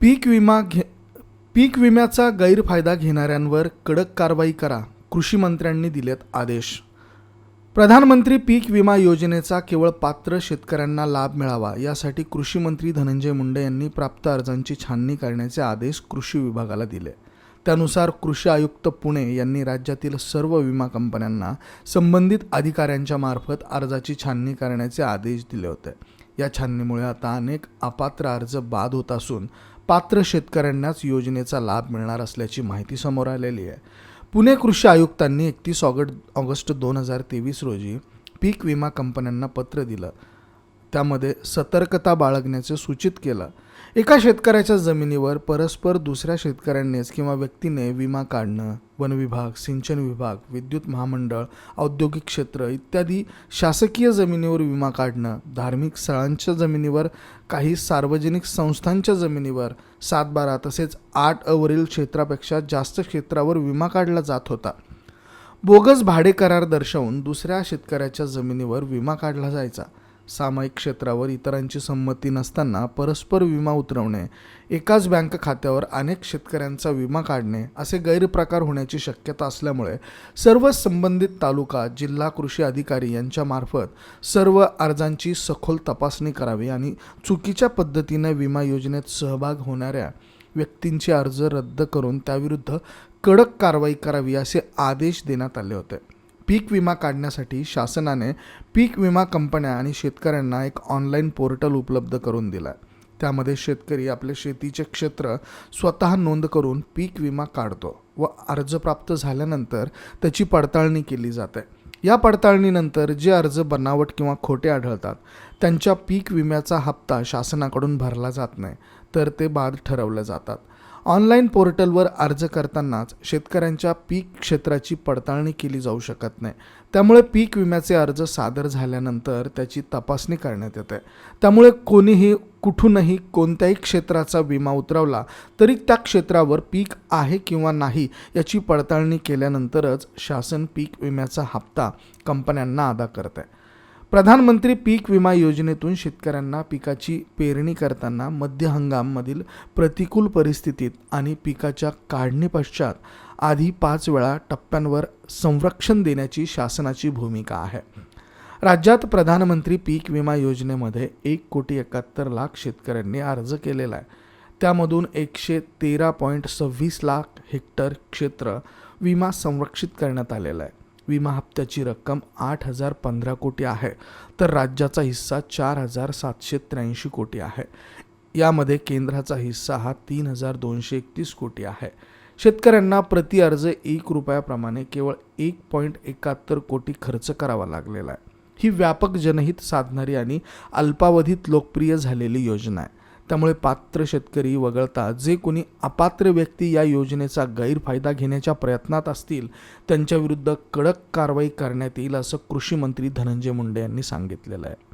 पीक विमा घे पीक विम्याचा गैरफायदा घेणाऱ्यांवर कडक कारवाई करा कृषी मंत्र्यांनी दिलेत आदेश. प्रधानमंत्री पीक विमा योजनेचा केवळ पात्र शेतकऱ्यांना लाभ मिळावा यासाठी कृषी मंत्री धनंजय मुंडे यांनी प्राप्त अर्जांची छाननी करण्याचे आदेश कृषी विभागाला दिले. त्यानुसार कृषी आयुक्त पुणे यांनी राज्यातील सर्व विमा कंपन्यांना संबंधित अधिकाऱ्यांच्या मार्फत अर्जाची छाननी करण्याचे आदेश दिले होते. या छाननीमुळे आता अनेक अपात्र अर्ज बाद होत असून पात्र शेतकऱ्यांनाच योजनेचा लाभ मिळणार असल्याची माहिती समोर आलेली आहे. पुणे कृषी आयुक्तांनी एकतीस ऑगस्ट ऑगस्ट दोन हजार तेवीस रोजी पीक विमा कंपन्यांना पत्र दिलं. त्यामध्ये सतर्कता बाळगण्याचे सूचित केलं. एका शेतकऱ्याच्या जमिनीवर परस्पर दुसऱ्या शेतकऱ्यांनीच किंवा व्यक्तीने विमा काढणं वन विभाग सिंचन विभाग विद्युत महामंडळ औद्योगिक क्षेत्र इत्यादी शासकीय जमिनीवर विमा काढणं धार्मिक स्थळांच्या जमिनीवर काही सार्वजनिक संस्थांच्या जमिनीवर सात बारा तसेच आठ अवरील क्षेत्रापेक्षा जास्त क्षेत्रावर विमा काढला जात होता. बोगस भाडे करार दर्शवून दुसऱ्या शेतकऱ्याच्या जमिनीवर विमा काढला जायचा. सामायिक क्षेत्रावर इतरांची संमती नसताना परस्पर विमा उतरवणे एकाच बँक खात्यावर अनेक शेतकऱ्यांचा विमा काढणे असे गैरप्रकार होण्याची शक्यता असल्यामुळे सर्व संबंधित तालुका जिल्हा कृषी अधिकारी यांच्यामार्फत सर्व अर्जांची सखोल तपासणी करावी आणि चुकीच्या पद्धतीने विमा योजनेत सहभाग होणाऱ्या व्यक्तींचे अर्ज रद्द करून त्याविरुद्ध कडक कारवाई करावी असे आदेश देण्यात आले होते. पीक विमा काढण्यासाठी शासनाने पीक विमा कंपन्या आणि शेतकऱ्यांना एक ऑनलाईन पोर्टल उपलब्ध करून दिला आहे त्यामध्ये शेतकरी आपले शेतीचे क्षेत्र स्वतः नोंद करून पीक विमा काढतो व अर्ज प्राप्त झाल्यानंतर त्याची पडताळणी केली जाते. या पडताळणीनंतर जे अर्ज बनावट किंवा खोटे आढळतात त्यांच्या पीक विम्याचा हप्ता शासनाकडून भरला जात नाही तर ते बाद ठरवले जातात. ऑनलाईन पोर्टलवर अर्ज करतानाच शेतकऱ्यांच्या पीक क्षेत्राची पडताळणी केली जाऊ शकत नाही. त्यामुळे पीक विम्याचे अर्ज सादर झाल्यानंतर त्याची तपासणी करण्यात येते. त्यामुळे कोणीही कुठूनही कोणत्याही क्षेत्राचा विमा उतरवला तरी त्या क्षेत्रावर पीक आहे किंवा नाही याची पडताळणी केल्यानंतरच शासन पीक विम्याचा हप्ता कंपन्यांना अदा करते. प्रधानमंत्री पीक विमा योजनेतून शेतकऱ्यांना पिकाची पेरणी करताना मध्य हंगाममधील प्रतिकूल परिस्थितीत आणि पिकाच्या काढणीपश्चात आधी पाच वेळा टप्प्यांवर संरक्षण देण्याची शासनाची भूमिका आहे. राज्यात प्रधानमंत्री पीक विमा योजनेमध्ये एक कोटी एकाहत्तर लाख शेतकऱ्यांनी अर्ज केलेला आहे. त्यामधून एकशे तेरा पॉईंट सव्वीस लाख हेक्टर क्षेत्र विमा संरक्षित करण्यात आलेला आहे. विमा हप्त्याची रक्कम आठ हजार पंधरा कोटी आहे तर राज्याचा हिस्सा चार हजार सातशे त्र्याऐंशी कोटी आहे. यामध्ये केंद्राचा हिस्सा हा तीन हजार दोनशे एकतीस कोटी आहे. शेतकऱ्यांना प्रति अर्ज एक रुपयाप्रमाणे केवळ एक पॉईंट एकाहत्तर कोटी खर्च करावा लागलेला आहे. ही व्यापक जनहित साधणारी आणि अल्पावधीत लोकप्रिय झालेली योजना आहे. त्यामुळे पात्र शेतकरी वगळता जे कोणी अपात्र व्यक्ती या योजनेचा गैरफायदा घेण्याच्या प्रयत्नात असतील त्यांच्याविरुद्ध कडक कारवाई करण्यात येईल असं कृषी मंत्री धनंजय मुंडे यांनी सांगितलेलं आहे.